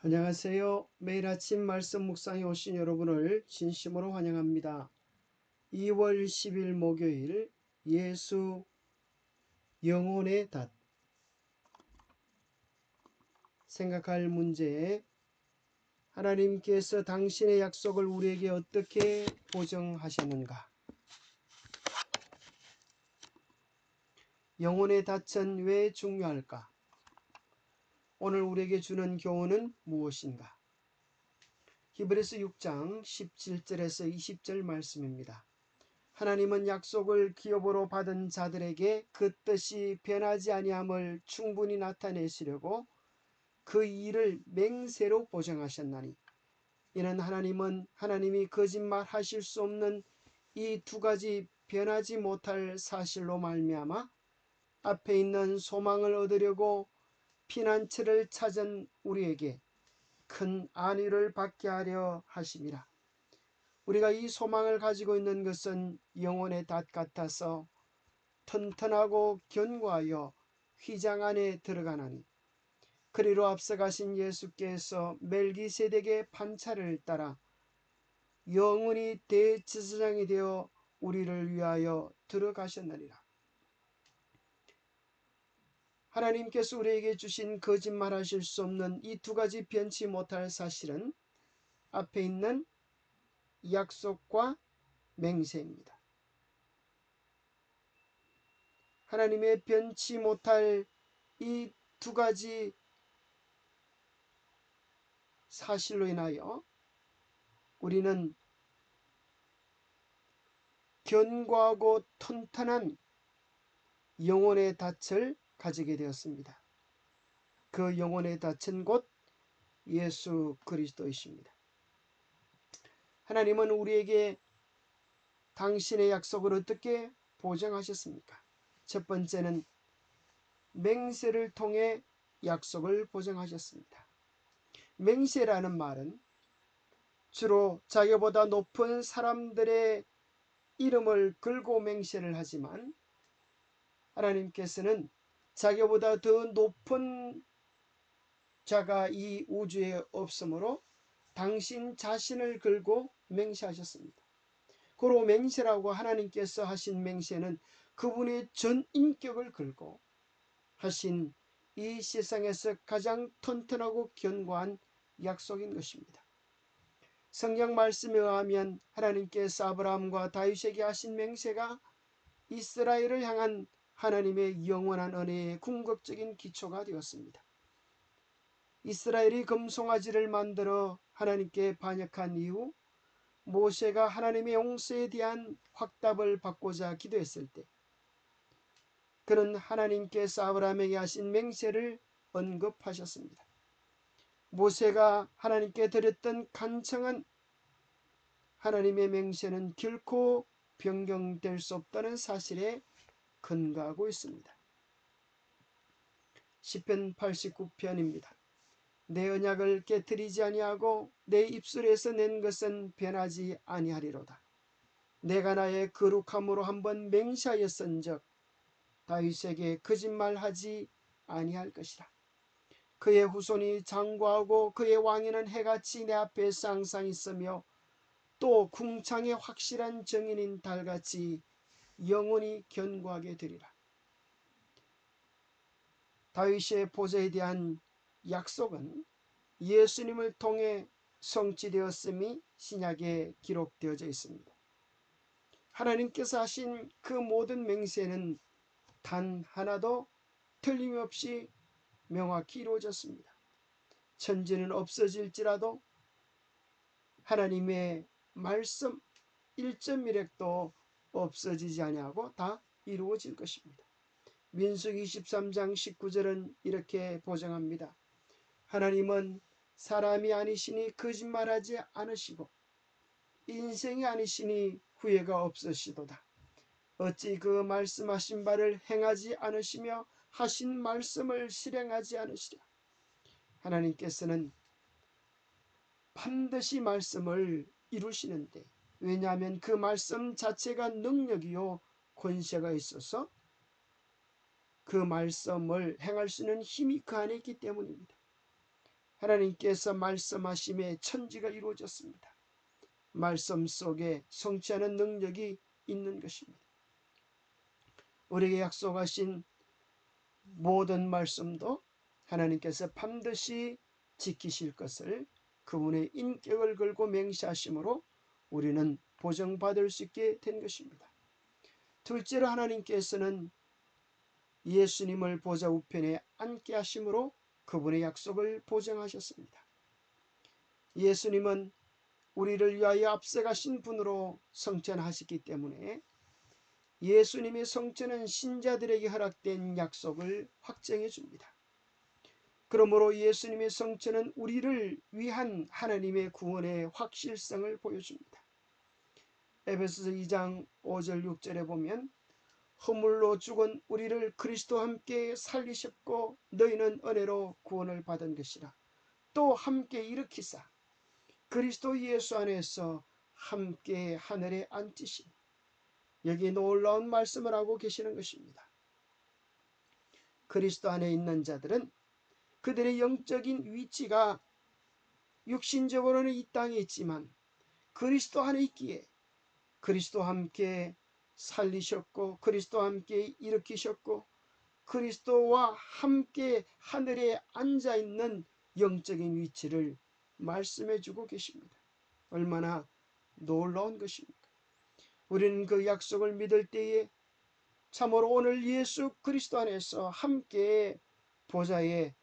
안녕하세요. 매일 아침 말씀 묵상에 오신 여러분을 진심으로 환영합니다. 2월 10일 목요일 예수 영혼의 닷 생각할 문제에 하나님께서 당신의 약속을 우리에게 어떻게 보정하셨는가? 영혼의 닻은 왜 중요할까? 오늘 우리에게 주는 교훈은 무엇인가? 히브리서 6장 17절에서 20절 말씀입니다. 하나님은 약속을 기업으로 받은 자들에게 그 뜻이 변하지 아니함을 충분히 나타내시려고 그 일을 맹세로 보장하셨나니 이는 하나님은 하나님이 거짓말 하실 수 없는 이 두 가지 변하지 못할 사실로 말미암아 앞에 있는 소망을 얻으려고 피난처를 찾은 우리에게 큰 안위를 받게 하려 하심이라. 우리가 이 소망을 가지고 있는 것은 영혼의 닷 같아서 튼튼하고 견고하여 휘장 안에 들어가나니 그리로 앞서가신 예수께서 멜기세덱의 판차를 따라 영원히 대지사장이 되어 우리를 위하여 들어가셨느니라. 하나님께서 우리에게 주신 거짓말하실 수 없는 이 두 가지 변치 못할 사실은 앞에 있는 약속과 맹세입니다. 하나님의 변치 못할 이 두 가지 사실로 인하여 우리는 견고하고 튼튼한 영혼의 닻을 가지게 되었습니다. 그 영혼의 닻은 곧 예수 그리스도이십니다. 하나님은 우리에게 당신의 약속을 어떻게 보장하셨습니까? 첫 번째는 맹세를 통해 약속을 보장하셨습니다. 맹세라는 말은 주로 자기보다 높은 사람들의 이름을 걸고 맹세를 하지만 하나님께서는 자기보다 더 높은 자가 이 우주에 없으므로 당신 자신을 걸고 맹세하셨습니다. 고로 맹세라고 하나님께서 하신 맹세는 그분의 전 인격을 걸고 하신 이 세상에서 가장 튼튼하고 견고한 약속인 것입니다. 성경 말씀에 의하면 하나님께서 아브라함과 다윗에게 하신 맹세가 이스라엘을 향한 하나님의 영원한 은혜의 궁극적인 기초가 되었습니다. 이스라엘이 금송아지를 만들어 하나님께 반역한 이후 모세가 하나님의 용서에 대한 확답을 받고자 기도했을 때 그는 하나님께서 아브라함에게 하신 맹세를 언급하셨습니다. 모세가 하나님께 드렸던 간청은 하나님의 맹세는 결코 변경될 수 없다는 사실에 근거하고 있습니다. 10편 89편입니다. 내 언약을 깨뜨리지 아니하고 내 입술에서 낸 것은 변하지 아니하리로다. 내가 나의 거룩함으로 한번 맹세하였은즉 다윗에게 거짓말하지 아니할 것이라. 그의 후손이 장구하고 그의 왕위는 해같이 내 앞에 쌍쌍 있으며 또 궁창의 확실한 정인인 달같이 영원히 견고하게 되리라. 다윗의 보좌에 대한 약속은 예수님을 통해 성취되었음이 신약에 기록되어져 있습니다. 하나님께서 하신 그 모든 맹세는 단 하나도 틀림없이 명확히 이루어졌습니다. 천지는 없어질지라도 하나님의 말씀 1.1핵도 없어지지 아니하고 다 이루어질 것입니다. 민숙 23장 19절은 이렇게 보장합니다. 하나님은 사람이 아니시니 거짓말하지 않으시고 인생이 아니시니 후회가 없으시도다. 어찌 그 말씀하신 바를 행하지 않으시며 하신 말씀을 실행하지 않으시랴. 하나님께서는 반드시 말씀을 이루시는데 왜냐하면 그 말씀 자체가 능력이요 권세가 있어서 그 말씀을 행할 수 있는 힘이 그 안에 있기 때문입니다. 하나님께서 말씀하심에 천지가 이루어졌습니다. 말씀 속에 성취하는 능력이 있는 것입니다. 우리에게 약속하신 모든 말씀도 하나님께서 반드시 지키실 것을 그분의 인격을 걸고 맹시하심으로 우리는 보정받을 수 있게 된 것입니다. 둘째로 하나님께서는 예수님을 보좌 우편에 앉게 하심으로 그분의 약속을 보정하셨습니다. 예수님은 우리를 위하여 앞서가신 분으로 성천하셨기 때문에 예수님의 성천은 신자들에게 허락된 약속을 확정해 줍니다. 그러므로 예수님의 성천은 우리를 위한 하나님의 구원의 확실성을 보여줍니다. 에베소서 2장 5절 6절에 보면 허물로 죽은 우리를 그리스도와 함께 살리셨고 너희는 은혜로 구원을 받은 것이라 또 함께 일으키사 그리스도 예수 안에서 함께 하늘에 앉으신 여기 놀라운 말씀을 하고 계시는 것입니다. 그리스도 안에 있는 자들은 그들의 영적인 위치가 육신적으로는 이 땅에 있지만 그리스도 안에 있기에 그리스도와 함께 살리셨고 그리스도와 함께 일으키셨고 그리스도와 함께 하늘에 앉아 있는 영적인 위치를 말씀해 주고 계십니다. 얼마나 놀라운 것입니까? 우리는 그 약속을 믿을 때에 참으로 오늘 예수 그리스도 안에서 함께 보좌에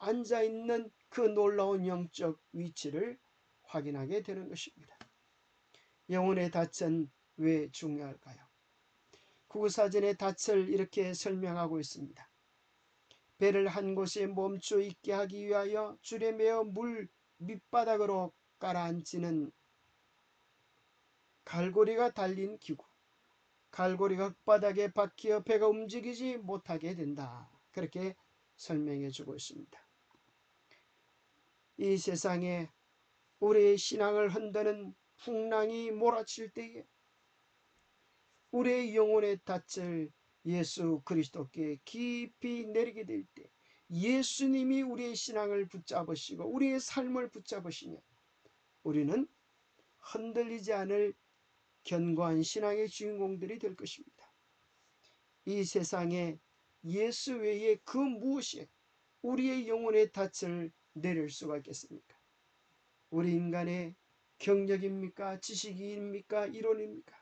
앉아 있는 그 놀라운 영적 위치를 확인하게 되는 것입니다. 영혼의 닻은 왜 중요할까요? 구사전의 닻을 이렇게 설명하고 있습니다. 배를 한 곳에 멈춰 있게 하기 위하여 줄에 매어 물 밑바닥으로 깔아앉히는 갈고리가 달린 기구. 갈고리가 바닥에 박혀 배가 움직이지 못하게 된다. 그렇게 설명해 주고 있습니다. 이 세상에 우리의 신앙을 흔드는 풍랑이 몰아칠 때에 우리의 영혼의 닻을 예수 그리스도께 깊이 내리게 될 때 예수님이 우리의 신앙을 붙잡으시고 우리의 삶을 붙잡으시면 우리는 흔들리지 않을 견고한 신앙의 주인공들이 될 것입니다. 이 세상에 예수 외에 그 무엇이 우리의 영혼의 닻을 내릴 수가 있겠습니까? 우리 인간의 경력입니까? 지식입니까? 이론입니까?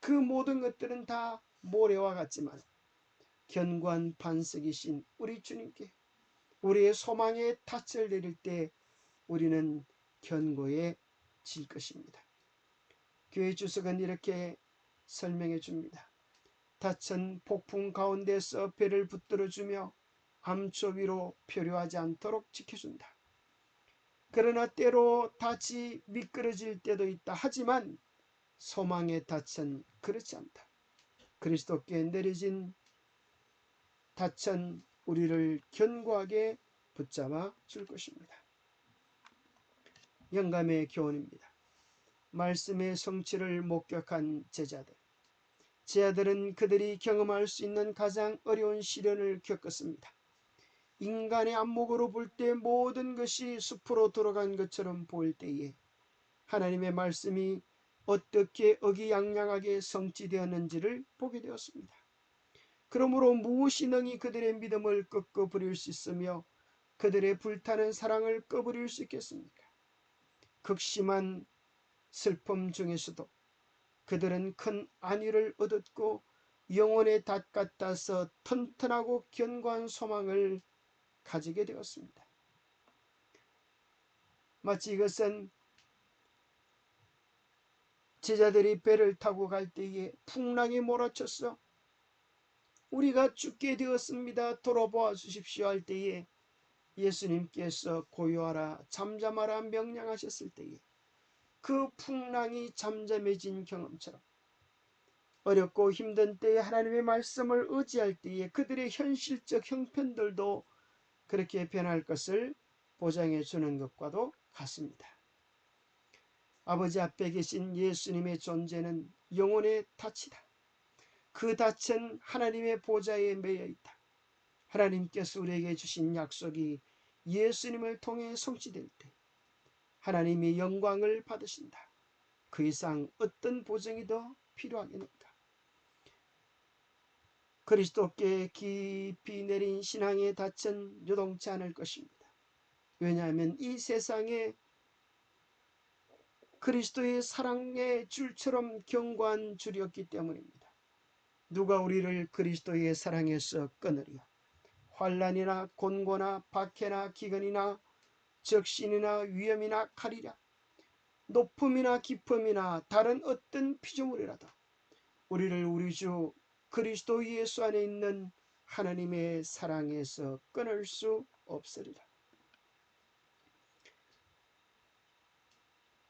그 모든 것들은 다 모래와 같지만 견고한 반석이신 우리 주님께 우리의 소망의 닻을 내릴 때 우리는 견고해질 것입니다. 교회 주석은 이렇게 설명해 줍니다. 닻은 폭풍 가운데서 배를 붙들어 주며 암초 위로 표류하지 않도록 지켜준다. 그러나 때로 닻이 미끄러질 때도 있다. 하지만 소망의 닻은 그렇지 않다. 그리스도께 내려진 닻은 우리를 견고하게 붙잡아 줄 것입니다. 영감의 교훈입니다. 말씀의 성취를 목격한 제자들. 제자들은 그들이 경험할 수 있는 가장 어려운 시련을 겪었습니다. 인간의 안목으로 볼 때 모든 것이 숲으로 돌아간 것처럼 보일 때에 하나님의 말씀이 어떻게 어기양양하게 성취되었는지를 보게 되었습니다. 그러므로 무엇이 능히 그들의 믿음을 꺾어 버릴 수 있으며 그들의 불타는 사랑을 꺼버릴 수 있겠습니까? 극심한 슬픔 중에서도 그들은 큰 안위를 얻었고 영혼의 닷 같아서 튼튼하고 견고한 소망을 가지게 되었습니다. 마치 이것은 제자들이 배를 타고 갈 때에 풍랑이 몰아쳤어. 우리가 죽게 되었습니다. 돌아보아 주십시오 할 때에 예수님께서 고요하라 잠잠하라 명령하셨을 때에 그 풍랑이 잠잠해진 경험처럼 어렵고 힘든 때에 하나님의 말씀을 의지할 때에 그들의 현실적 형편들도 그렇게 변할 것을 보장해 주는 것과도 같습니다. 아버지 앞에 계신 예수님의 존재는 영혼의 닻이다. 그 닻은 하나님의 보좌에 매여 있다. 하나님께서 우리에게 주신 약속이 예수님을 통해 성취될 때 하나님이 영광을 받으신다. 그 이상 어떤 보증이 더 필요하겠는가? 그리스도께 깊이 내린 신앙의 닻은 요동치 않을 것입니다. 왜냐하면 이 세상에 그리스도의 사랑의 줄처럼 견고한 줄이었기 때문입니다. 누가 우리를 그리스도의 사랑에서 끊으리요? 환란이나 곤고나 박해나 기근이나 적신이나 위험이나 칼이라 높음이나 깊음이나 다른 어떤 피조물이라도 우리를 우리 주 그리스도 예수 안에 있는 하나님의 사랑에서 끊을 수 없으리라.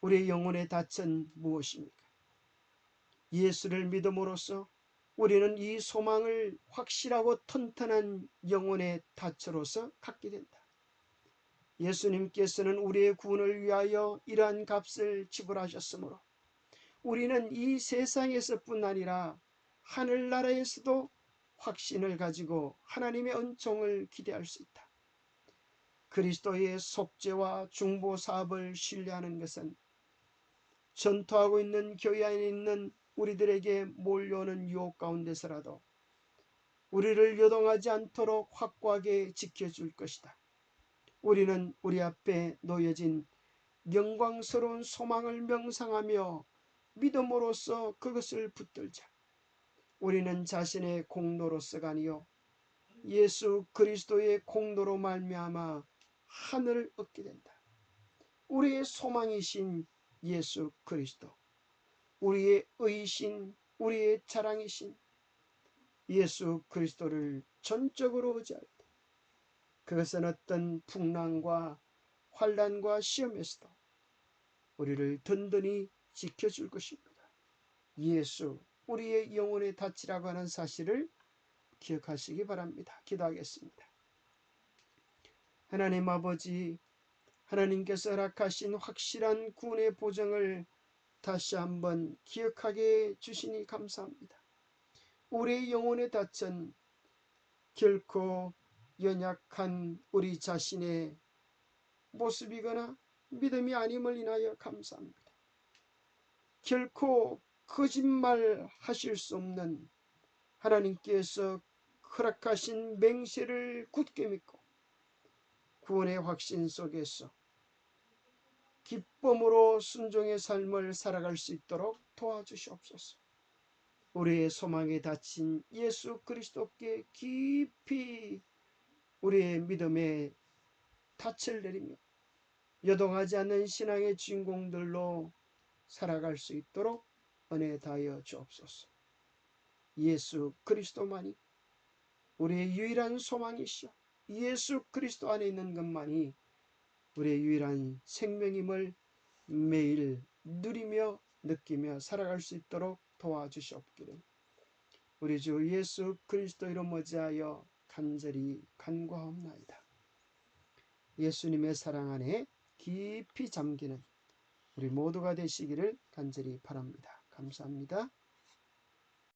우리의 영혼의 닻은 무엇입니까? 예수를 믿음으로써 우리는 이 소망을 확실하고 튼튼한 영혼의 닻으로서 갖게 된다. 예수님께서는 우리의 구원을 위하여 이러한 값을 지불하셨으므로 우리는 이 세상에서뿐 아니라 하늘나라에서도 확신을 가지고 하나님의 은총을 기대할 수 있다. 그리스도의 속죄와 중보 사업을 신뢰하는 것은 전투하고 있는 교회 안에 있는 우리들에게 몰려오는 유혹 가운데서라도 우리를 요동하지 않도록 확고하게 지켜줄 것이다. 우리는 우리 앞에 놓여진 영광스러운 소망을 명상하며 믿음으로써 그것을 붙들자. 우리는 자신의 공로로서가 아니요 예수 그리스도의 공로로 말미암아 하늘을 얻게 된다. 우리의 소망이신 예수 그리스도, 우리의 의신, 우리의 자랑이신 예수 그리스도를 전적으로 의지할 때 그것은 어떤 풍랑과 환란과 시험에서도 우리를 든든히 지켜줄 것입니다. 예수, 우리의 영혼의 닻이라고 하는 사실을 기억하시기 바랍니다. 기도하겠습니다. 하나님 아버지, 하나님께서 허락하신 확실한 구원의 보정을 다시 한번 기억하게 주시니 감사합니다. 우리의 영혼의 닻은 결코 연약한 우리 자신의 모습이거나 믿음이 아님을 인하여 감사합니다. 결코 거짓말 하실 수 없는 하나님께서 허락하신 맹세를 굳게 믿고 구원의 확신 속에서 기쁨으로 순종의 삶을 살아갈 수 있도록 도와주시옵소서. 우리의 소망에 닫힌 예수 그리스도께 깊이 우리의 믿음에 닻을 내리며 여동하지 않는 신앙의 주인공들로 살아갈 수 있도록 은혜 다하여 주옵소서. 예수 그리스도만이 우리의 유일한 소망이시오. 예수 그리스도 안에 있는 것만이 우리의 유일한 생명임을 매일 누리며 느끼며 살아갈 수 있도록 도와주시옵기를 우리 주 예수 그리스도 이름 어지하여 간절히 간과하옵나이다. 예수님의 사랑 안에 깊이 잠기는 우리 모두가 되시기를 간절히 바랍니다. 감사합니다.